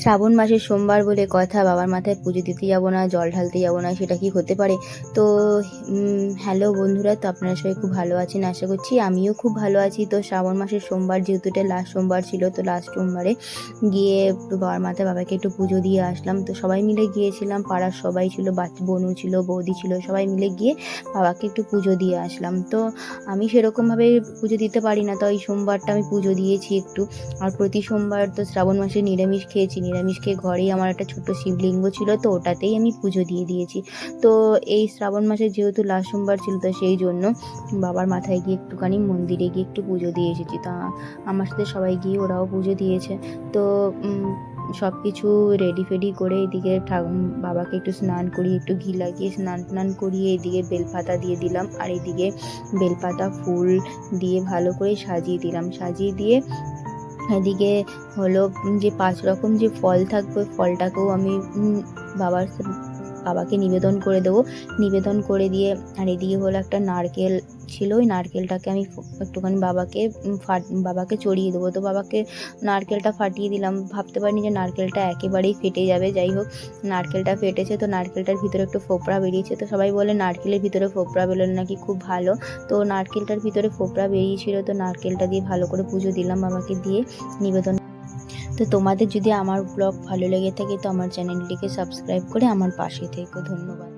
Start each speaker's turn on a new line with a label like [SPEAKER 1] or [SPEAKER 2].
[SPEAKER 1] শ্রাবণ মাসের সোমবার বলে কথা, বাবার মাথায় পুজো দিতে যাব না, জল ঢালতে যাব না, সেটা কি হতে পারে? তো হ্যালো বন্ধুরা, তো আপনারা সবাই খুব ভালো আছেন, আশা করছি আমিও খুব ভালো আছি। তো শ্রাবণ মাসের সোমবার, যেহেতু এটা লাস্ট সোমবার ছিল, তো লাস্ট সোমবারে গিয়ে বাবার মাথায় বাবাকে একটু পুজো দিয়ে আসলাম। তো সবাই মিলে গিয়েছিলাম, পাড়ার সবাই ছিল, বাচ্চা, বনু ছিল, বৌদি ছিল, সবাই মিলে গিয়ে বাবাকে একটু পুজো দিয়ে আসলাম। তো আমি সেরকমভাবে পুজো দিতে পারি না, তো এই সোমবারটা আমি পুজো দিয়েছি একটু। আর প্রতি সোমবার তো শ্রাবণ মাসে নিরামিষ খেয়েছি নিরামিষ খেয়ে ঘরেই আমার একটা ছোট্ট শিবলিঙ্গ ছিল, তো ওটাতেই আমি পুজো দিয়ে দিয়েছি। তো এই শ্রাবণ মাসে যেহেতু লাস্ট সোমবার ছিল, তো সেই জন্য বাবার মাথায় গিয়ে একটুখানি মন্দিরে গিয়ে একটু পুজো দিয়ে এসেছি। তা আমার সাথে সবাই গিয়ে ওরাও পুজো দিয়েছে। তো সব কিছু রেডি ফেডি করে এদিকে ঠাকুর, বাবাকে একটু স্নান করিয়ে, একটু ঘি লাগিয়ে স্নান টান করিয়ে এদিকে বেলপাতা দিয়ে দিলাম। আর এদিকে বেলপাতা, ফুল দিয়ে ভালো করে সাজিয়ে দিলাম। সাজিয়ে দিয়ে এদিকে হলো যে পাঁচ রকম যে ফল থাকবে ফলটাকেও আমি বাবার বাবাকে নিবেদন করে দেবো। নিবেদন করে দিয়ে আর এদিকে হলো একটা নারকেল ছিল, ওই নারকেলটাকে আমি একটুখানি বাবাকে ফাট বাবাকে চড়িয়ে দেবো। তো বাবাকে নারকেলটা ফাটিয়ে দিলাম। ভাবতে পারিনি যে নারকেলটা একেবারেই ফেটে যাবে। যাই হোক, নারকেলটা ফেটেছে তো নারকেলটার ভিতরে একটু ফোপড়া বেরিয়েছে। তো সবাই বলে নারকেলের ভিতরে ফোপড়া বেরোলে নাকি খুব ভালো। তো নারকেলটার ভিতরে ফোপড়া বেরিয়েছিল তো নারকেলটা দিয়ে ভালো করে পুজো দিলাম বাবাকে দিয়ে নিবেদন তো তোমাদের যদি আমার ব্লগ ভালো লেগে থাকে তো আমার চ্যানেলটিকে সাবস্ক্রাইব করে আমার পাশে থেকে। ধন্যবাদ।